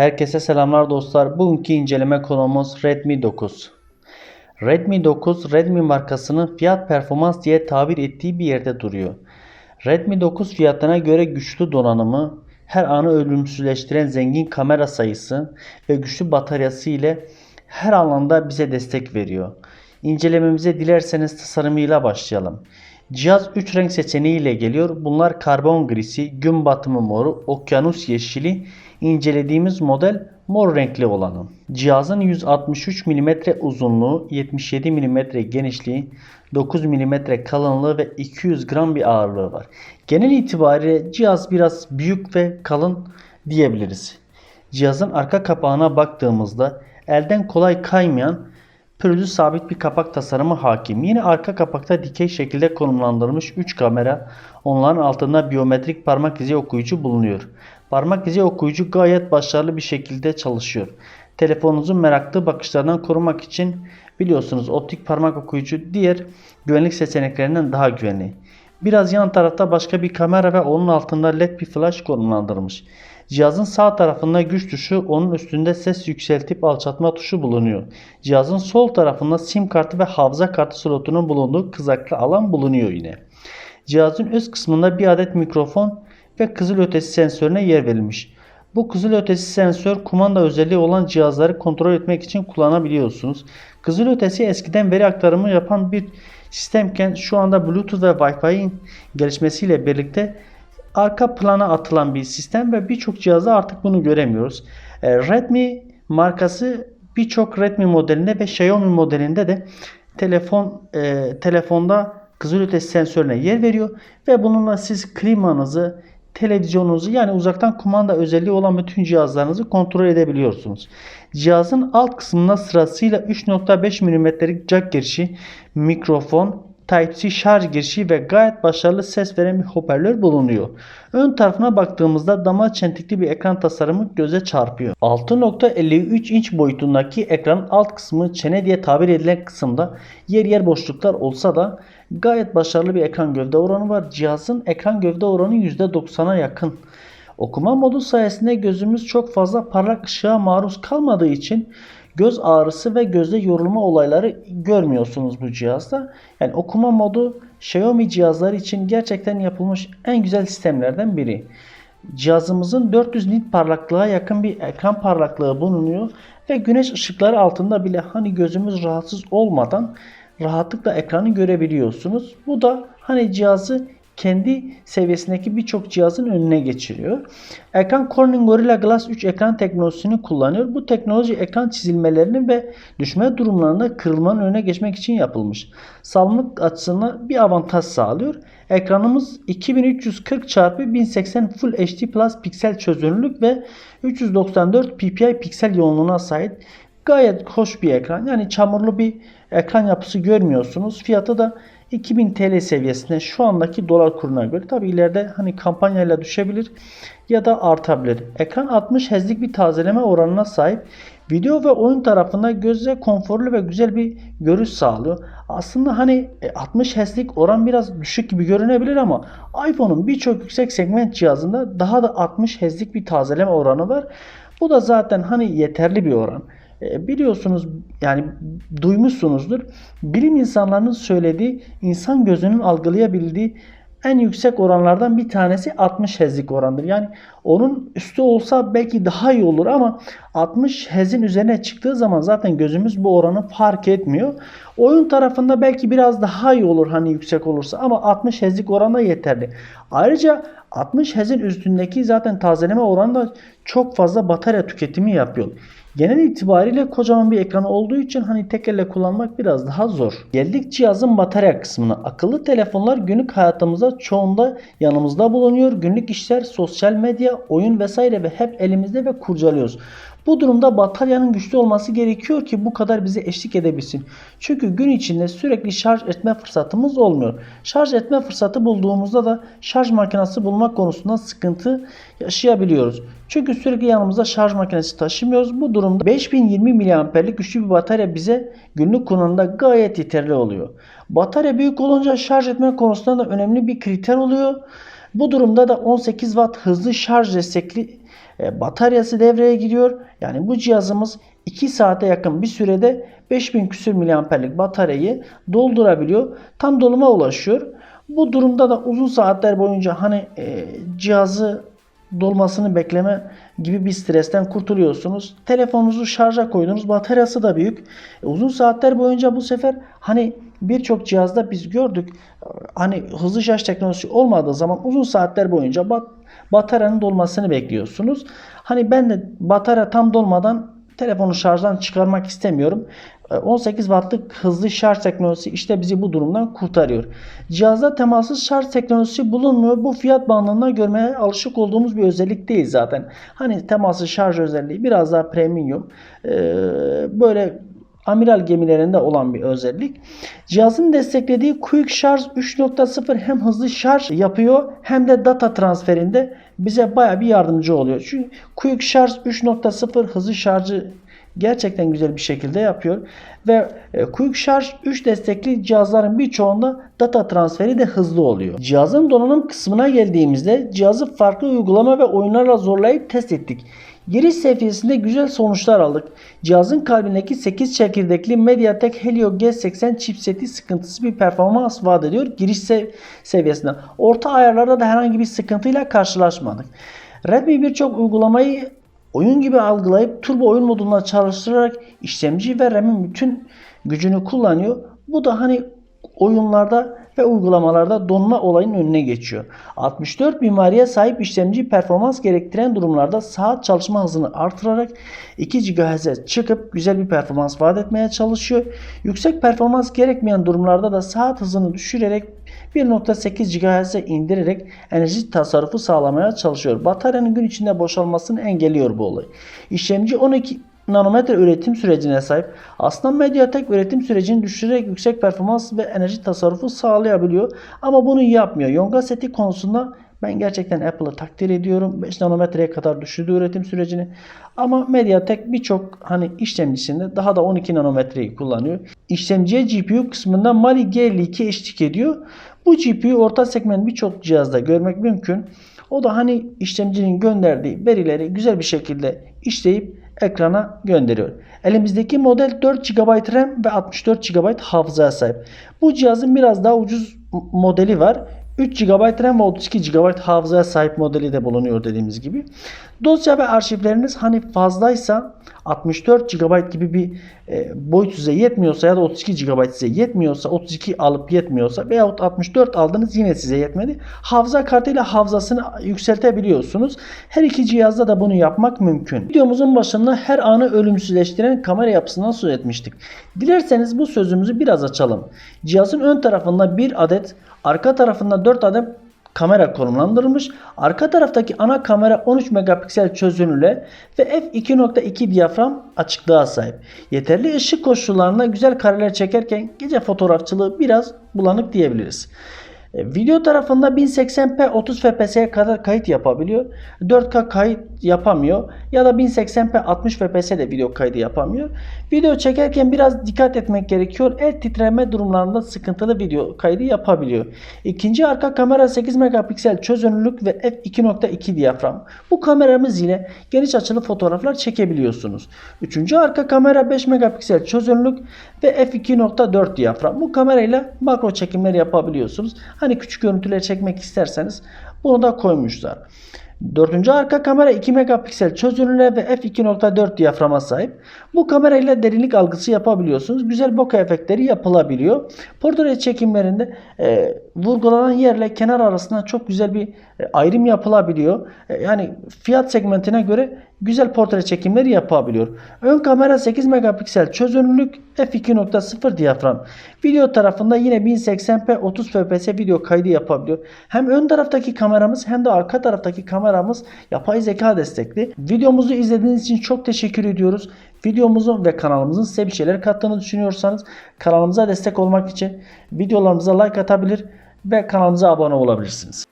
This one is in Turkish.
Herkese selamlar dostlar. Bugünkü inceleme konumuz Redmi 9. Redmi 9 Redmi markasının fiyat performans diye tabir ettiği bir yerde duruyor. Redmi 9 fiyatına göre güçlü donanımı, her anı ölümsüzleştiren zengin kamera sayısı ve güçlü bataryası ile her alanda bize destek veriyor. İncelememize dilerseniz tasarımıyla başlayalım. Cihaz 3 renk seçeneğiyle geliyor. Bunlar karbon grisi, gün batımı moru, okyanus yeşili, incelediğimiz model mor renkli olanı. Cihazın 163 mm uzunluğu, 77 mm genişliği, 9 mm kalınlığı ve 200 gram bir ağırlığı var. Genel itibariyle cihaz biraz büyük ve kalın diyebiliriz. Cihazın arka kapağına baktığımızda elden kolay kaymayan pürüzlü sabit bir kapak tasarımı hakim. Yine arka kapakta dikey şekilde konumlandırılmış 3 kamera, onların altında biyometrik parmak izi okuyucu bulunuyor. Parmak izi okuyucu gayet başarılı bir şekilde çalışıyor. Telefonunuzun meraklı bakışlarından korumak için biliyorsunuz optik parmak okuyucu diğer güvenlik seçeneklerinden daha güvenli. Biraz yan tarafta başka bir kamera ve onun altında led bir flash konumlandırılmış. Cihazın sağ tarafında güç tuşu, onun üstünde ses yükseltip alçaltma tuşu bulunuyor. Cihazın sol tarafında sim kartı ve hafıza kartı slotunun bulunduğu kızaklı alan bulunuyor yine. Cihazın üst kısmında bir adet mikrofon ve kızılötesi sensörüne yer verilmiş. Bu kızılötesi sensör kumanda özelliği olan cihazları kontrol etmek için kullanabiliyorsunuz. Kızılötesi eskiden veri aktarımı yapan bir sistemken şu anda Bluetooth ve Wi-Fi'nin gelişmesiyle birlikte arka plana atılan bir sistem ve birçok cihazda artık bunu göremiyoruz. E, Redmi markası birçok Redmi modelinde ve Xiaomi modelinde de telefon e, telefonda kızılötesi sensörüne yer veriyor ve bununla siz klimanızı, televizyonunuzu yani uzaktan kumanda özelliği olan bütün cihazlarınızı kontrol edebiliyorsunuz. Cihazın alt kısmında sırasıyla 3.5 mm'lik jack girişi, mikrofon, Type-C şarj girişi ve gayet başarılı ses veren bir hoparlör bulunuyor. Ön tarafına baktığımızda damar çentikli bir ekran tasarımı göze çarpıyor. 6.53 inç boyutundaki ekranın alt kısmı çene diye tabir edilen kısımda yer yer boşluklar olsa da gayet başarılı bir ekran gövde oranı var. Cihazın ekran gövde oranı %90'a yakın. Okuma modu sayesinde gözümüz çok fazla parlak ışığa maruz kalmadığı için göz ağrısı ve gözde yorulma olayları görmüyorsunuz bu cihazda. Yani okuma modu Xiaomi cihazları için gerçekten yapılmış en güzel sistemlerden biri. Cihazımızın 400 nit parlaklığa yakın bir ekran parlaklığı bulunuyor ve güneş ışıkları altında bile hani gözümüz rahatsız olmadan rahatlıkla ekranı görebiliyorsunuz. Bu da hani cihazı kendi seviyesindeki birçok cihazın önüne geçiriyor. Ekran Corning Gorilla Glass 3 ekran teknolojisini kullanıyor. Bu teknoloji ekran çizilmelerini ve düşme durumlarında kırılmanın önüne geçmek için yapılmış. Sağlamlık açısından bir avantaj sağlıyor. Ekranımız 2340 x 1080 Full HD Plus piksel çözünürlük ve 394 ppi piksel yoğunluğuna sahip. Gayet hoş bir ekran. Yani çamurlu bir ekran yapısı görmüyorsunuz. Fiyatı da 2000 TL seviyesinde şu andaki dolar kuruna göre tabi ileride hani kampanyayla düşebilir ya da artabilir. Ekran 60 Hz'lik bir tazeleme oranına sahip. Video ve oyun tarafında göze konforlu ve güzel bir görüş sağlıyor. Aslında hani 60 Hz'lik oran biraz düşük gibi görünebilir ama iPhone'un birçok yüksek segment cihazında daha da 60 Hz'lik bir tazeleme oranı var. Bu da zaten hani yeterli bir oran. E, biliyorsunuz yani duymuşsunuzdur. Bilim insanlarının söylediği insan gözünün algılayabildiği en yüksek oranlardan bir tanesi 60 Hz'lik orandır. Yani onun üstü olsa belki daha iyi olur ama 60 Hz'in üzerine çıktığı zaman zaten gözümüz bu oranı fark etmiyor. Oyun tarafında belki biraz daha iyi olur hani yüksek olursa ama 60 Hz'lik oran da yeterli. Ayrıca 60 Hz'in üstündeki zaten tazeleme oranı da çok fazla batarya tüketimi yapıyor. Genel itibariyle kocaman bir ekranı olduğu için hani tek elle kullanmak biraz daha zor. Geldik cihazın batarya kısmına. Akıllı telefonlar günlük hayatımızda çoğunda yanımızda bulunuyor. Günlük işler, sosyal medya, oyun vesaire ve hep elimizde ve kurcalıyoruz. Bu durumda bataryanın güçlü olması gerekiyor ki bu kadar bize eşlik edebilsin. Çünkü gün içinde sürekli şarj etme fırsatımız olmuyor. Şarj etme fırsatı bulduğumuzda da şarj makinesi bulmak konusunda sıkıntı yaşayabiliyoruz. Çünkü sürekli yanımızda şarj makinesi taşımıyoruz. Bu durumda 5020 mAh'lik güçlü bir batarya bize günlük kullanımda gayet yeterli oluyor. Batarya büyük olunca şarj etme konusunda da önemli bir kriter oluyor. Bu durumda da 18 Watt hızlı şarj destekli E, bataryası devreye giriyor. Yani bu cihazımız 2 saate yakın bir sürede 5000 küsür miliamperlik bataryayı doldurabiliyor. Tam doluma ulaşıyor. Bu durumda da uzun saatler boyunca hani e, cihazı dolmasını bekleme gibi bir stresten kurtuluyorsunuz. Telefonunuzu şarja koydunuz. Bataryası da büyük. E, uzun saatler boyunca bu sefer hani birçok cihazda biz gördük. Hani hızlı şarj teknolojisi olmadığı zaman uzun saatler boyunca bat- bataryanın dolmasını bekliyorsunuz. Hani ben de batarya tam dolmadan telefonu şarjdan çıkarmak istemiyorum. E, 18 wattlık hızlı şarj teknolojisi işte bizi bu durumdan kurtarıyor. Cihazda temassız şarj teknolojisi bulunmuyor. Bu fiyat bandında görmeye alışık olduğumuz bir özellik değil zaten. Hani temassız şarj özelliği biraz daha premium. E, böyle amiral gemilerinde olan bir özellik. Cihazın desteklediği Quick Charge 3.0 hem hızlı şarj yapıyor hem de data transferinde bize baya bir yardımcı oluyor. Çünkü Quick Charge 3.0 hızlı şarjı gerçekten güzel bir şekilde yapıyor. Ve e, Quick Charge 3 destekli cihazların birçoğunda data transferi de hızlı oluyor. Cihazın donanım kısmına geldiğimizde cihazı farklı uygulama ve oyunlarla zorlayıp test ettik. Giriş seviyesinde güzel sonuçlar aldık. Cihazın kalbindeki 8 çekirdekli MediaTek Helio G80 chipseti sıkıntısız bir performans vaat ediyor giriş sev- seviyesinde. Orta ayarlarda da herhangi bir sıkıntıyla karşılaşmadık. Redmi birçok uygulamayı oyun gibi algılayıp turbo oyun modunda çalıştırarak işlemci ve RAM'in bütün gücünü kullanıyor. Bu da hani oyunlarda ve uygulamalarda donma olayının önüne geçiyor. 64 mimariye sahip işlemci performans gerektiren durumlarda saat çalışma hızını artırarak 2 GHz'e çıkıp güzel bir performans vaat etmeye çalışıyor. Yüksek performans gerekmeyen durumlarda da saat hızını düşürerek 1.8 GHz'e indirerek enerji tasarrufu sağlamaya çalışıyor. Bataryanın gün içinde boşalmasını engelliyor bu olay. İşlemci 12 nanometre üretim sürecine sahip. Aslında Mediatek üretim sürecini düşürerek yüksek performans ve enerji tasarrufu sağlayabiliyor. Ama bunu yapmıyor. Yonga seti konusunda ben gerçekten Apple'ı takdir ediyorum. 5 nanometreye kadar düşürdü üretim sürecini. Ama Mediatek birçok hani işlemcisinde daha da 12 nanometreyi kullanıyor. İşlemciye GPU kısmında Mali G52 eşlik ediyor. Bu GPU orta segment birçok cihazda görmek mümkün. O da hani işlemcinin gönderdiği verileri güzel bir şekilde işleyip ekrana gönderiyor. Elimizdeki model 4 GB RAM ve 64 GB hafızaya sahip. Bu cihazın biraz daha ucuz modeli var. 3 GB RAM ve 32 GB hafızaya sahip modeli de bulunuyor dediğimiz gibi. Dosya ve arşivleriniz hani fazlaysa 64 GB gibi bir e, boyut size yetmiyorsa ya da 32 GB size yetmiyorsa 32 alıp yetmiyorsa veyahut 64 aldınız yine size yetmedi. Hafıza kartıyla hafızasını yükseltebiliyorsunuz. Her iki cihazda da bunu yapmak mümkün. Videomuzun başında her anı ölümsüzleştiren kamera yapısından söz etmiştik. Dilerseniz bu sözümüzü biraz açalım. Cihazın ön tarafında bir adet, arka tarafında 4 adet kamera konumlandırılmış. Arka taraftaki ana kamera 13 megapiksel çözünürlüğe ve f2.2 diyafram açıklığa sahip. Yeterli ışık koşullarında güzel kareler çekerken gece fotoğrafçılığı biraz bulanık diyebiliriz. E, Video tarafında 1080p 30 fps'ye kadar kayıt yapabiliyor. 4K kayıt yapamıyor. Ya da 1080p 60 fps de video kaydı yapamıyor. Video çekerken biraz dikkat etmek gerekiyor. El titreme durumlarında sıkıntılı video kaydı yapabiliyor. İkinci arka kamera 8 megapiksel çözünürlük ve f2.2 diyafram. Bu kameramız ile geniş açılı fotoğraflar çekebiliyorsunuz. Üçüncü arka kamera 5 megapiksel çözünürlük ve f2.4 diyafram. Bu kamerayla makro çekimler yapabiliyorsunuz. Hani küçük görüntüler çekmek isterseniz bunu da koymuşlar. Dördüncü arka kamera 2 megapiksel çözünürlüğe ve f2.4 diyaframa sahip. Bu kamerayla derinlik algısı yapabiliyorsunuz. Güzel bokeh efektleri yapılabiliyor. Portre çekimlerinde e, vurgulanan yerle kenar arasında çok güzel bir e, ayrım yapılabiliyor. E, yani fiyat segmentine göre güzel portre çekimleri yapabiliyor. Ön kamera 8 megapiksel çözünürlük f2.0 diyafram. Video tarafında yine 1080p 30 fps video kaydı yapabiliyor. Hem ön taraftaki kameramız hem de arka taraftaki kameramız yapay zeka destekli. Videomuzu izlediğiniz için çok teşekkür ediyoruz. Videomuzun ve kanalımızın size bir şeyler kattığını düşünüyorsanız kanalımıza destek olmak için videolarımıza like atabilir ve kanalımıza abone olabilirsiniz.